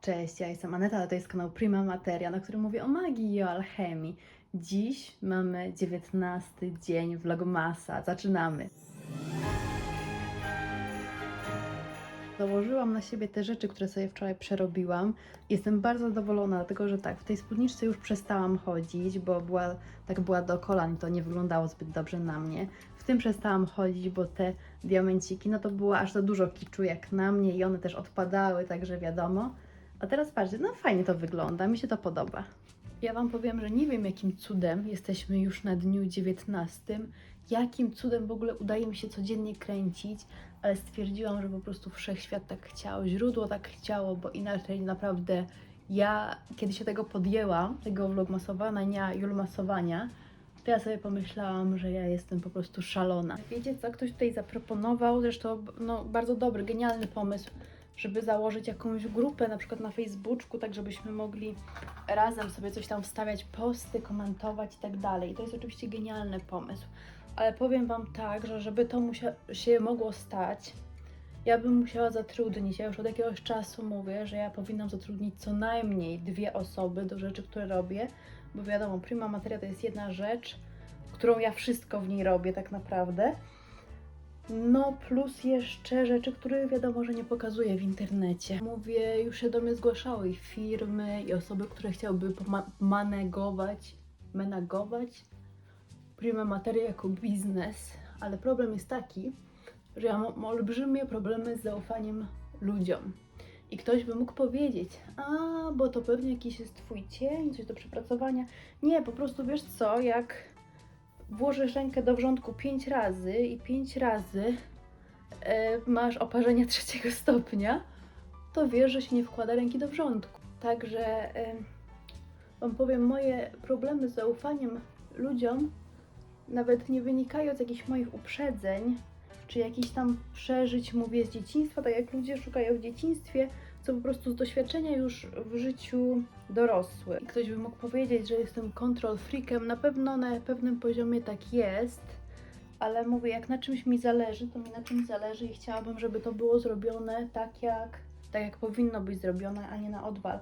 Cześć, ja jestem Aneta, a to jest kanał Prima Materia, na którym mówię o magii i o alchemii. Dziś mamy 19 dzień vlogmasa. Zaczynamy! Założyłam na siebie te rzeczy, które sobie wczoraj przerobiłam. Jestem bardzo zadowolona, dlatego że tak, w tej spódniczce już przestałam chodzić, bo była, tak była do kolan i to nie wyglądało zbyt dobrze na mnie. W tym przestałam chodzić, bo te diamenciki, no to było aż za dużo kiczu jak na mnie i one też odpadały, także wiadomo. A teraz patrzcie, no fajnie to wygląda, mi się to podoba. Ja Wam powiem, że nie wiem jakim cudem jesteśmy już na dniu 19, jakim cudem w ogóle udaje mi się codziennie kręcić, ale stwierdziłam, że po prostu wszechświat tak chciał, źródło tak chciało, bo inaczej naprawdę ja, kiedy się tego podjęłam, tego vlogmasowania, julmasowania, to ja sobie pomyślałam, że ja jestem po prostu szalona. Wiecie co, ktoś tutaj zaproponował, zresztą no, bardzo dobry, genialny pomysł, żeby założyć jakąś grupę, na przykład na Facebooku, tak żebyśmy mogli razem sobie coś tam wstawiać, posty, komentować i tak dalej. To jest oczywiście genialny pomysł, ale powiem Wam tak, że żeby to się mogło stać, ja bym musiała zatrudnić, ja już od jakiegoś czasu mówię, że ja powinnam zatrudnić co najmniej dwie osoby do rzeczy, które robię, bo wiadomo, prima materia to jest jedna rzecz, którą ja wszystko w niej robię tak naprawdę. No, plus jeszcze rzeczy, które wiadomo, że nie pokazuję w internecie. Mówię, już się do mnie zgłaszały i firmy, i osoby, które chciałyby manegować, menagować prima materia jako biznes, ale problem jest taki, że ja mam olbrzymie problemy z zaufaniem ludziom. I ktoś by mógł powiedzieć, a bo to pewnie jakiś jest twój cień, coś do przepracowania. Nie, po prostu wiesz co, jak włożysz rękę do wrzątku pięć razy i pięć razy e, masz oparzenie trzeciego stopnia, to wiesz, że się nie wkłada ręki do wrzątku. Także e, wam powiem, moje problemy z zaufaniem ludziom nawet nie wynikają z jakichś moich uprzedzeń, czy jakichś tam przeżyć, mówię, z dzieciństwa, tak jak ludzie szukają w dzieciństwie, co po prostu z doświadczenia już w życiu dorosły. I ktoś by mógł powiedzieć, że jestem control freakiem, na pewno na pewnym poziomie tak jest, ale mówię, jak na czymś mi zależy, to mi na czymś zależy i chciałabym, żeby to było zrobione tak jak, tak jak powinno być zrobione, a nie na odwal.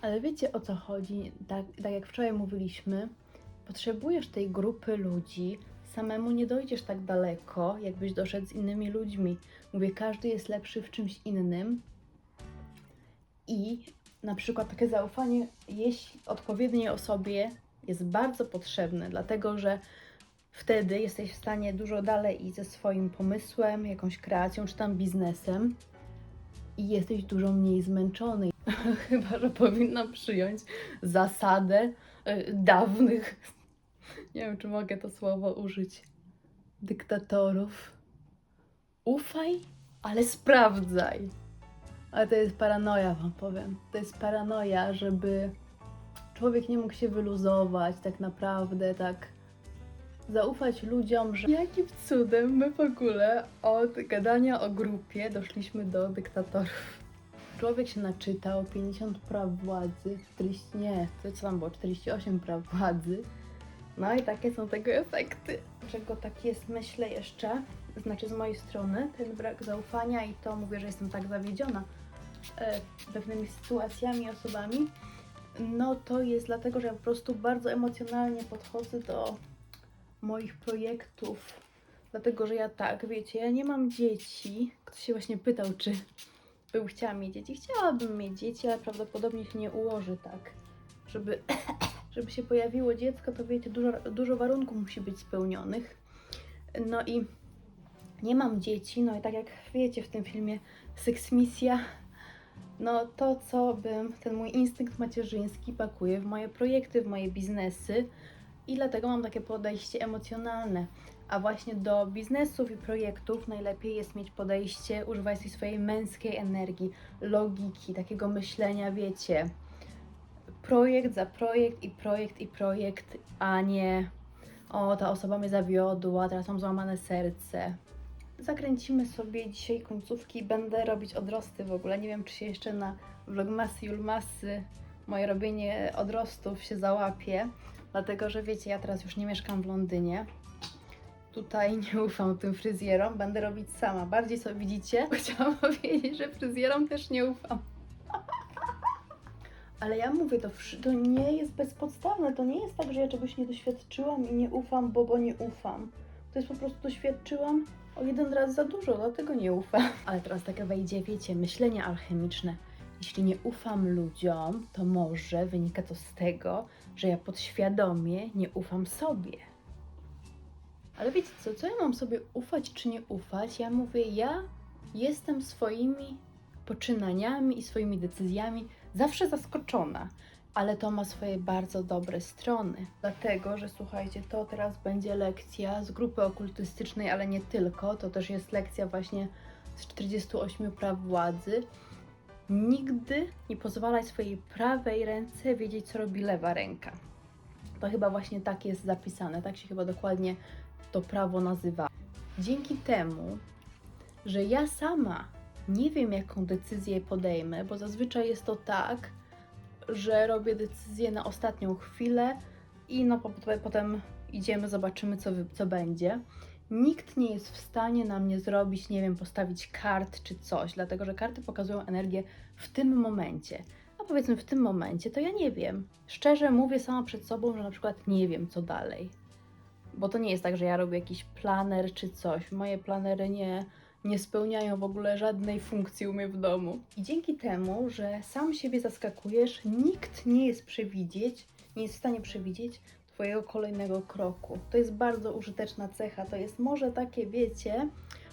Ale wiecie o co chodzi? Tak, tak jak wczoraj mówiliśmy, potrzebujesz tej grupy ludzi, samemu nie dojdziesz tak daleko, jakbyś doszedł z innymi ludźmi. Mówię, każdy jest lepszy w czymś innym i na przykład takie zaufanie, jeśli odpowiedniej osobie jest bardzo potrzebne, dlatego że wtedy jesteś w stanie dużo dalej iść ze swoim pomysłem, jakąś kreacją czy tam biznesem i jesteś dużo mniej zmęczony. Chyba, że powinnam przyjąć zasadę y, dawnych, nie wiem czy mogę to słowo użyć, dyktatorów. Ufaj, ale sprawdzaj. Ale to jest paranoja, wam powiem. To jest paranoja, żeby człowiek nie mógł się wyluzować tak naprawdę, tak zaufać ludziom, że jakim cudem my w ogóle od gadania o grupie doszliśmy do dyktatorów. Człowiek się naczytał 50 praw władzy, 40, nie, to co tam było, 48 praw władzy. No i takie są tego efekty. Dlaczego tak jest, myślę jeszcze, znaczy z mojej strony, ten brak zaufania i to mówię, że jestem tak zawiedziona pewnymi sytuacjami, osobami, no to jest dlatego, że ja po prostu bardzo emocjonalnie podchodzę do moich projektów. Dlatego, że ja tak, wiecie, ja nie mam dzieci. Ktoś się właśnie pytał, czy bym chciała mieć dzieci. Chciałabym mieć dzieci, ale prawdopodobnie się nie ułoży tak, żeby, żeby się pojawiło dziecko, to wiecie, dużo, dużo warunków musi być spełnionych. No i nie mam dzieci, no i tak jak wiecie w tym filmie Seks no to co bym, ten mój instynkt macierzyński pakuje w moje projekty, w moje biznesy i dlatego mam takie podejście emocjonalne. A właśnie do biznesów i projektów najlepiej jest mieć podejście, używać tej swojej męskiej energii, logiki, takiego myślenia, wiecie, projekt za projekt i projekt i projekt, a nie o, ta osoba mnie zawiodła, teraz mam złamane serce. Zakręcimy sobie dzisiaj końcówki. Będę robić odrosty w ogóle. Nie wiem, czy się jeszcze na vlogmasy, julmasy, moje robienie odrostów się załapie. Dlatego, że wiecie, ja teraz już nie mieszkam w Londynie. Tutaj nie ufam tym fryzjerom, będę robić sama. Bardziej sobie widzicie, chciałam powiedzieć, że fryzjerom też nie ufam. Ale ja mówię, to, to nie jest bezpodstawne. To nie jest tak, że ja czegoś nie doświadczyłam i nie ufam, bo, bo nie ufam. To jest po prostu doświadczyłam o jeden raz za dużo, dlatego nie ufam. Ale teraz takie wejdzie, wiecie, myślenie alchemiczne. Jeśli nie ufam ludziom, to może wynika to z tego, że ja podświadomie nie ufam sobie. Ale wiecie co, co ja mam sobie ufać czy nie ufać? Ja mówię, ja jestem swoimi poczynaniami i swoimi decyzjami zawsze zaskoczona, ale to ma swoje bardzo dobre strony. Dlatego, że słuchajcie, to teraz będzie lekcja z grupy okultystycznej, ale nie tylko, to też jest lekcja właśnie z 48 praw władzy. Nigdy nie pozwalaj swojej prawej ręce wiedzieć, co robi lewa ręka. To chyba właśnie tak jest zapisane, tak się chyba dokładnie to prawo nazywa. Dzięki temu, że ja sama nie wiem, jaką decyzję podejmę, bo zazwyczaj jest to tak, że robię decyzję na ostatnią chwilę i no po- potem idziemy, zobaczymy, co, co będzie. Nikt nie jest w stanie na mnie zrobić, nie wiem, postawić kart czy coś, dlatego że karty pokazują energię w tym momencie. A powiedzmy w tym momencie, to ja nie wiem. Szczerze mówię sama przed sobą, że na przykład nie wiem, co dalej. Bo to nie jest tak, że ja robię jakiś planer czy coś. Moje planery nie, nie spełniają w ogóle żadnej funkcji u mnie w domu. I dzięki temu, że sam siebie zaskakujesz, nikt nie jest przewidzieć, nie jest w stanie przewidzieć Twojego kolejnego kroku. To jest bardzo użyteczna cecha. To jest może takie, wiecie,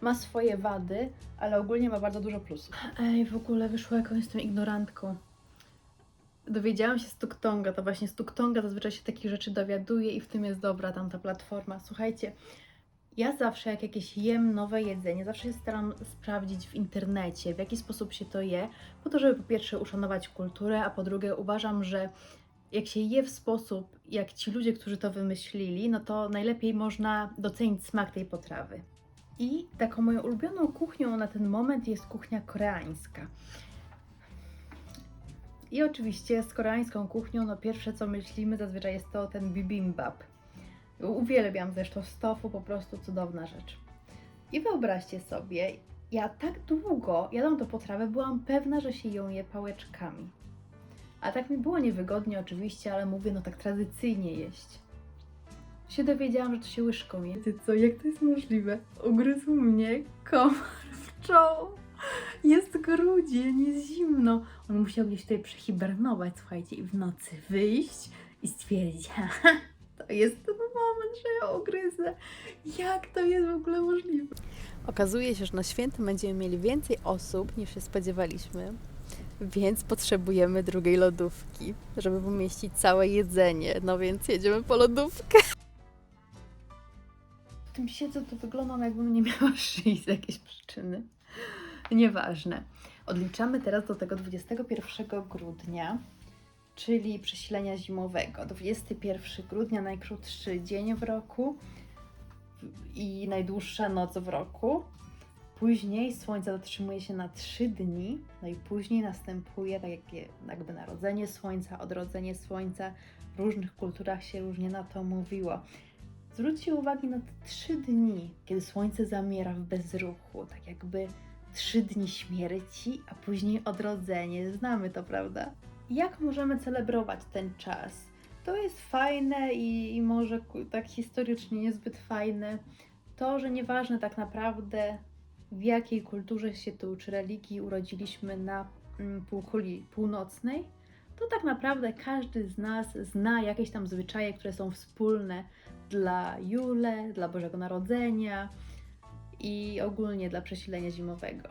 ma swoje wady, ale ogólnie ma bardzo dużo plusów. Ej, w ogóle wyszło jakąś jestem ignorantką. Dowiedziałam się z Tuktonga, to właśnie z Tuktonga zazwyczaj się takich rzeczy dowiaduje i w tym jest dobra tamta platforma. Słuchajcie, ja zawsze jak jakieś jem nowe jedzenie, zawsze się staram sprawdzić w internecie, w jaki sposób się to je, po to, żeby po pierwsze uszanować kulturę, a po drugie uważam, że jak się je w sposób, jak ci ludzie, którzy to wymyślili, no to najlepiej można docenić smak tej potrawy. I taką moją ulubioną kuchnią na ten moment jest kuchnia koreańska. I oczywiście z koreańską kuchnią, no pierwsze co myślimy zazwyczaj jest to ten bibimbap. Uwielbiam zresztą z tofu, po prostu cudowna rzecz. I wyobraźcie sobie, ja tak długo jadłam tę potrawę, byłam pewna, że się ją je pałeczkami. A tak mi było niewygodnie oczywiście, ale mówię, no tak tradycyjnie jeść. Się dowiedziałam, że to się łyżką je. Ty co, jak to jest możliwe? Ugryzł mnie komar w czoło. Jest grudzień, jest zimno. On musiał gdzieś tutaj przehibernować, słuchajcie, i w nocy wyjść i stwierdzić, to jest ten moment, że ja ugryzę. Jak to jest w ogóle możliwe? Okazuje się, że na świętym będziemy mieli więcej osób niż się spodziewaliśmy, więc potrzebujemy drugiej lodówki, żeby pomieścić całe jedzenie. No więc jedziemy po lodówkę. W tym siedzę to wyglądam jakbym nie miała szyi z jakiejś przyczyny. Nieważne. Odliczamy teraz do tego 21 grudnia, czyli przesilenia zimowego. 21 grudnia, najkrótszy dzień w roku i najdłuższa noc w roku. Później słońce zatrzymuje się na 3 dni, no i później następuje tak jakby, jakby narodzenie słońca, odrodzenie słońca. W różnych kulturach się różnie na to mówiło. Zwróćcie uwagę na te 3 dni, kiedy słońce zamiera w bezruchu, tak jakby 3 dni śmierci, a później odrodzenie. Znamy to, prawda? Jak możemy celebrować ten czas? To jest fajne i, i może tak historycznie niezbyt fajne. To, że nieważne tak naprawdę w jakiej kulturze się tu czy religii urodziliśmy na mm, półkuli północnej, to tak naprawdę każdy z nas zna jakieś tam zwyczaje, które są wspólne dla Jule, dla Bożego Narodzenia i ogólnie dla przesilenia zimowego.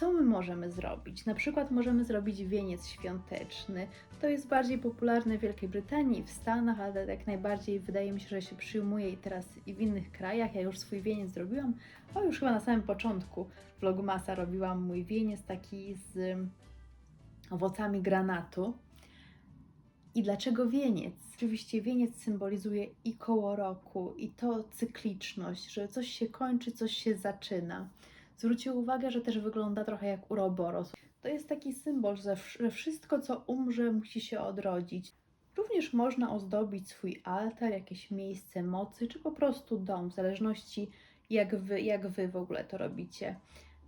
Co my możemy zrobić? Na przykład możemy zrobić wieniec świąteczny. To jest bardziej popularne w Wielkiej Brytanii, w Stanach, ale jak najbardziej wydaje mi się, że się przyjmuje i teraz i w innych krajach. Ja już swój wieniec zrobiłam, o już chyba na samym początku vlogmasa robiłam mój wieniec taki z ym, owocami granatu. I dlaczego wieniec? Oczywiście wieniec symbolizuje i koło roku, i to cykliczność, że coś się kończy, coś się zaczyna. Zwróćcie uwagę, że też wygląda trochę jak uroboros. To jest taki symbol, że wszystko, co umrze, musi się odrodzić. Również można ozdobić swój altar, jakieś miejsce mocy, czy po prostu dom, w zależności jak wy, jak wy w ogóle to robicie.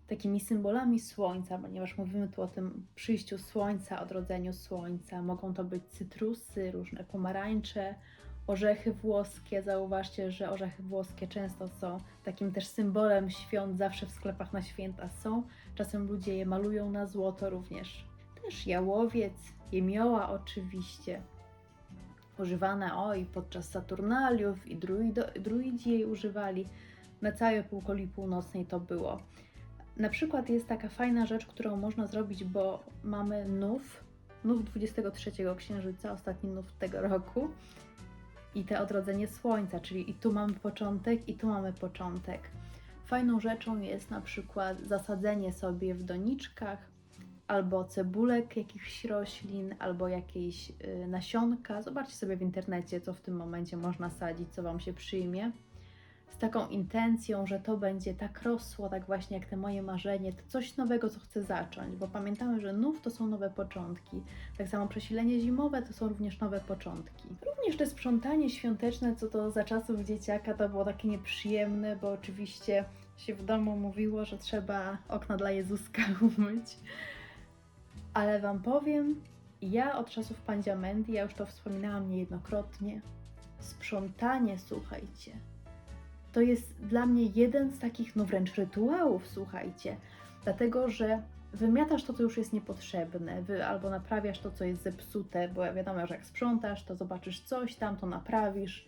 takimi symbolami słońca, ponieważ mówimy tu o tym przyjściu słońca, odrodzeniu słońca. Mogą to być cytrusy, różne pomarańcze, orzechy włoskie. Zauważcie, że orzechy włoskie często są takim też symbolem świąt, zawsze w sklepach na święta są. Czasem ludzie je malują na złoto również. Też jałowiec, jemioła oczywiście. Używane o i podczas Saturnaliów i druido, druidzi jej używali. Na całej półkuli północnej to było. Na przykład jest taka fajna rzecz, którą można zrobić, bo mamy nów, nów 23 księżyca, ostatni nów tego roku i te odrodzenie słońca, czyli i tu mamy początek, i tu mamy początek. Fajną rzeczą jest na przykład zasadzenie sobie w doniczkach albo cebulek jakichś roślin, albo jakieś y, nasionka. Zobaczcie sobie w internecie, co w tym momencie można sadzić, co Wam się przyjmie. Z taką intencją, że to będzie tak rosło, tak właśnie jak te moje marzenie, to coś nowego, co chcę zacząć, bo pamiętamy, że nów to są nowe początki. Tak samo przesilenie zimowe to są również nowe początki. Również te sprzątanie świąteczne, co to za czasów dzieciaka, to było takie nieprzyjemne, bo oczywiście się w domu mówiło, że trzeba okna dla Jezuska umyć. Ale Wam powiem, ja od czasów Pandziamendi, ja już to wspominałam niejednokrotnie, sprzątanie, słuchajcie, to jest dla mnie jeden z takich, no wręcz rytuałów, słuchajcie, dlatego że wymiatasz to, co już jest niepotrzebne, wy albo naprawiasz to, co jest zepsute, bo wiadomo, że jak sprzątasz, to zobaczysz coś tam, to naprawisz,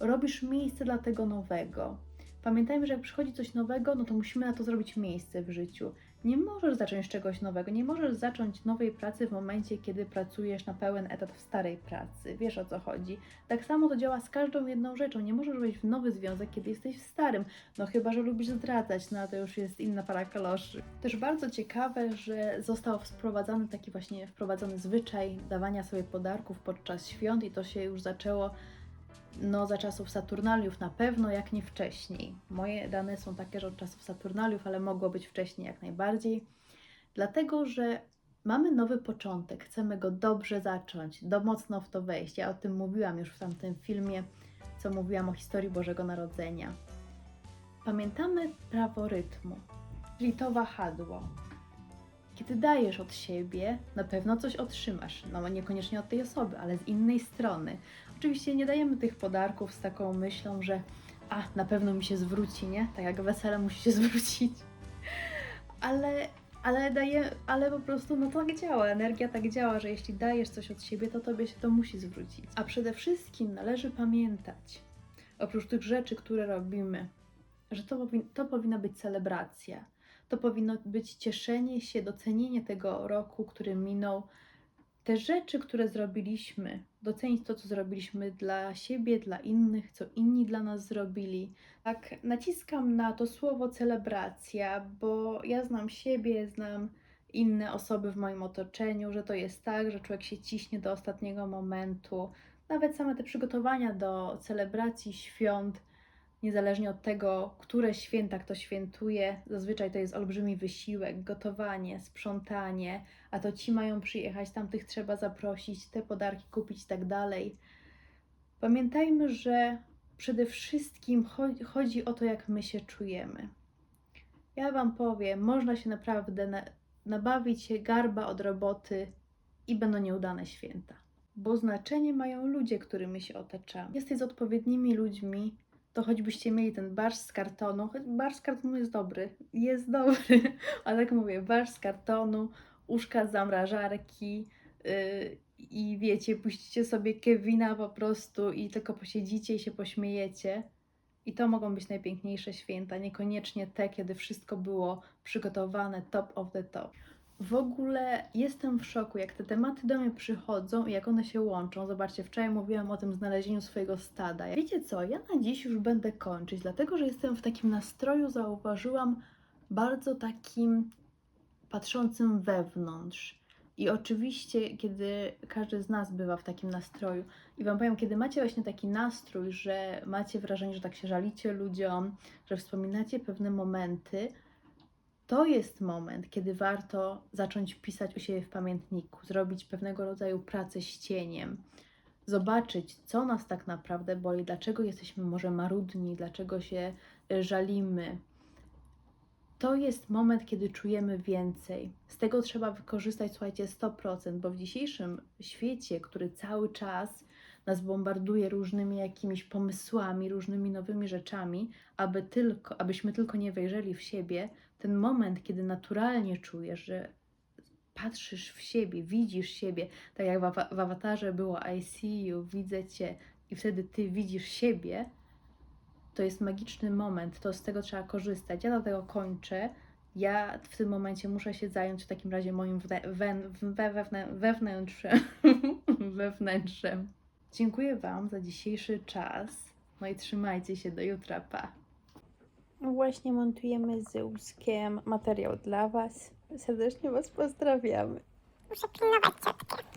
robisz miejsce dla tego nowego. Pamiętajmy, że jak przychodzi coś nowego, no to musimy na to zrobić miejsce w życiu. Nie możesz zacząć czegoś nowego, nie możesz zacząć nowej pracy w momencie, kiedy pracujesz na pełen etat w starej pracy. Wiesz o co chodzi. Tak samo to działa z każdą jedną rzeczą. Nie możesz wejść w nowy związek, kiedy jesteś w starym. No chyba, że lubisz zdradzać, no to już jest inna para kaloszy. Też bardzo ciekawe, że został wprowadzany taki właśnie wprowadzony zwyczaj dawania sobie podarków podczas świąt i to się już zaczęło no za czasów Saturnaliów na pewno, jak nie wcześniej. Moje dane są takie, że od czasów Saturnaliów, ale mogło być wcześniej jak najbardziej. Dlatego, że mamy nowy początek, chcemy go dobrze zacząć, do mocno w to wejść. Ja o tym mówiłam już w tamtym filmie, co mówiłam o historii Bożego Narodzenia. Pamiętamy prawo rytmu, czyli to wahadło. Kiedy dajesz od siebie, na pewno coś otrzymasz. No niekoniecznie od tej osoby, ale z innej strony. Oczywiście nie dajemy tych podarków z taką myślą, że a, na pewno mi się zwróci, nie? Tak jak wesele musi się zwrócić. Ale, ale daje, ale po prostu no tak działa, energia tak działa, że jeśli dajesz coś od siebie, to tobie się to musi zwrócić. A przede wszystkim należy pamiętać, oprócz tych rzeczy, które robimy, że to, to powinna być celebracja. To powinno być cieszenie się, docenienie tego roku, który minął, te rzeczy, które zrobiliśmy, docenić to, co zrobiliśmy dla siebie, dla innych, co inni dla nas zrobili. Tak, naciskam na to słowo celebracja, bo ja znam siebie, znam inne osoby w moim otoczeniu, że to jest tak, że człowiek się ciśnie do ostatniego momentu. Nawet same te przygotowania do celebracji świąt, niezależnie od tego, które święta kto świętuje, zazwyczaj to jest olbrzymi wysiłek, gotowanie, sprzątanie, a to ci mają przyjechać, tamtych trzeba zaprosić, te podarki kupić i tak dalej. Pamiętajmy, że przede wszystkim cho- chodzi o to, jak my się czujemy. Ja Wam powiem, można się naprawdę na- nabawić się garba od roboty i będą nieudane święta. Bo znaczenie mają ludzie, którymi się otaczamy. Jesteś z odpowiednimi ludźmi, to choćbyście mieli ten barsz z kartonu, choć barsz z kartonu jest dobry, jest dobry, ale tak mówię, barsz z kartonu, uszka z zamrażarki yy, i wiecie, puścicie sobie Kevina po prostu i tylko posiedzicie i się pośmiejecie. I to mogą być najpiękniejsze święta, niekoniecznie te, kiedy wszystko było przygotowane top of the top. W ogóle jestem w szoku, jak te tematy do mnie przychodzą i jak one się łączą. Zobaczcie, wczoraj mówiłam o tym znalezieniu swojego stada. Wiecie co, ja na dziś już będę kończyć, dlatego że jestem w takim nastroju, zauważyłam, bardzo takim patrzącym wewnątrz. I oczywiście, kiedy każdy z nas bywa w takim nastroju, i Wam powiem, kiedy macie właśnie taki nastrój, że macie wrażenie, że tak się żalicie ludziom, że wspominacie pewne momenty, to jest moment, kiedy warto zacząć pisać u siebie w pamiętniku, zrobić pewnego rodzaju pracę z cieniem, zobaczyć, co nas tak naprawdę boli, dlaczego jesteśmy może marudni, dlaczego się y, żalimy. to jest moment, kiedy czujemy więcej. Z tego trzeba wykorzystać, słuchajcie, 100%, bo w dzisiejszym świecie, który cały czas nas bombarduje różnymi jakimiś pomysłami, różnymi nowymi rzeczami, aby tylko, abyśmy tylko nie wejrzeli w siebie, ten moment, kiedy naturalnie czujesz, że patrzysz w siebie, widzisz siebie, tak jak w, w awatarze było I see you, widzę cię i wtedy ty widzisz siebie, to jest magiczny moment, to z tego trzeba korzystać. Ja dlatego kończę. Ja w tym momencie muszę się zająć w takim razie moim wewnętrzem. wewnętrzem. Dziękuję Wam za dzisiejszy czas. No i trzymajcie się do jutra. Pa. Właśnie montujemy z Zeuskiem materiał dla Was. Serdecznie Was pozdrawiamy. Muszę pilnować ciotkę.